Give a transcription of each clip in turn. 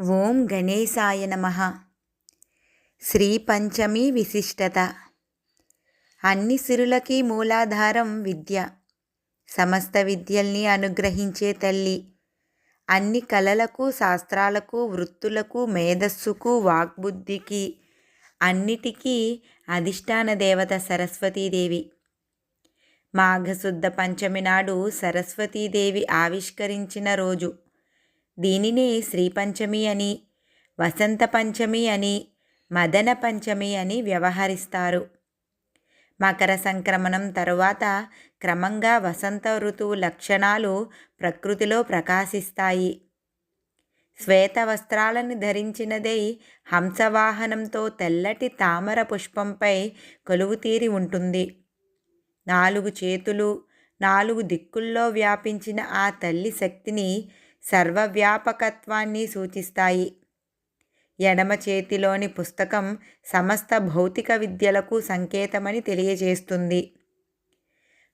ఓం గణేశాయ నమ. శ్రీ పంచమి విశిష్టత. అన్ని సిరులకి మూలాధారం విద్య. సమస్త విద్యల్ని అనుగ్రహించే తల్లి. అన్ని కళలకు శాస్త్రాలకు వృత్తులకు మేధస్సుకు వాగ్బుద్ధికి అన్నిటికీ అధిష్టాన దేవత సరస్వతీదేవి. మాఘశుద్ధ పంచమి నాడు సరస్వతీదేవి ఆవిష్కరించిన రోజు. దీనినే శ్రీపంచమి అని వసంత పంచమి అని మదన పంచమి అని వ్యవహరిస్తారు. మకర సంక్రమణం తరువాత క్రమంగా వసంత ఋతువు లక్షణాలు ప్రకృతిలో ప్రకాశిస్తాయి. శ్వేత వస్త్రాలను ధరించినదై హంసవాహనంతో తెల్లటి తామర పుష్పంపై కొలువుతీరి ఉంటుంది. నాలుగు చేతులు నాలుగు దిక్కుల్లో వ్యాపించిన ఆ తల్లి శక్తిని సర్వవ్యాపకత్వాన్ని సూచిస్తాయి. ఎడమ చేతిలోని పుస్తకం సమస్త భౌతిక విద్యలకు సంకేతమని తెలియజేస్తుంది.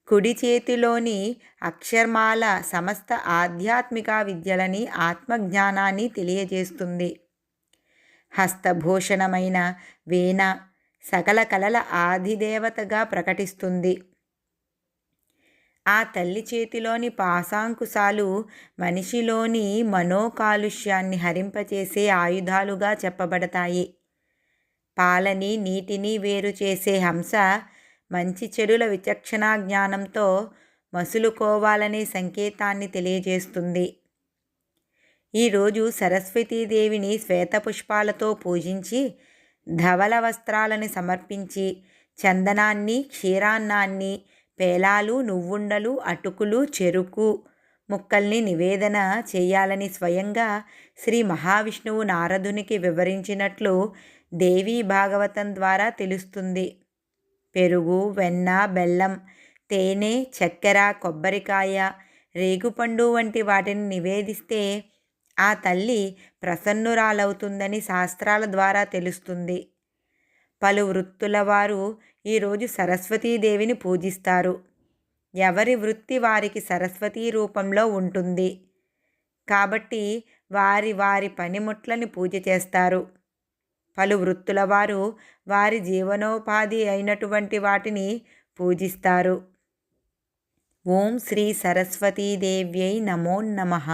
కుడి చేతిలోని అక్షర్మాల సమస్త ఆధ్యాత్మిక విద్యలని ఆత్మజ్ఞానాన్ని తెలియజేస్తుంది. హస్తభూషణమైన వీణ సకల కళల ఆదిదేవతగా ప్రకటిస్తుంది. ఆ తల్లి చేతిలోని పాశాంకుశాలు మనిషిలోని మనోకాలుష్యాన్ని హరింపచేసే ఆయుధాలుగా చెప్పబడతాయి. పాలని నీటిని వేరు చేసే హంస మంచి చెడుల విచక్షణా జ్ఞానంతో మసులుకోవాలనే సంకేతాన్ని తెలియజేస్తుంది. ఈరోజు సరస్వతీదేవిని శ్వేతపుష్పాలతో పూజించి ధవల వస్త్రాలను సమర్పించి చందనాన్ని క్షీరాన్నాన్ని పేలాలు నువ్వుండలు అటుకులు చెరుకు ముక్కల్ని నివేదన చేయాలని స్వయంగా శ్రీ మహావిష్ణువు నారదునికి వివరించినట్లు దేవీ భాగవతం ద్వారా తెలుస్తుంది. పెరుగు వెన్న బెల్లం తేనె చక్కెర కొబ్బరికాయ రేగుపండు వంటి వాటిని నివేదిస్తే ఆ తల్లి ప్రసన్నురాలవుతుందని శాస్త్రాల ద్వారా తెలుస్తుంది. పలు వృత్తుల వారు ఈరోజు సరస్వతీదేవిని పూజిస్తారు. ఎవరి వృత్తి వారికి సరస్వతీ రూపంలో ఉంటుంది. కాబట్టి వారి వారి పనిముట్లని పూజ చేస్తారు. పలు వృత్తుల వారు వారి జీవనోపాధి అయినటువంటి వాటిని పూజిస్తారు. ఓం శ్రీ సరస్వతీదేవ్యై నమో నమః.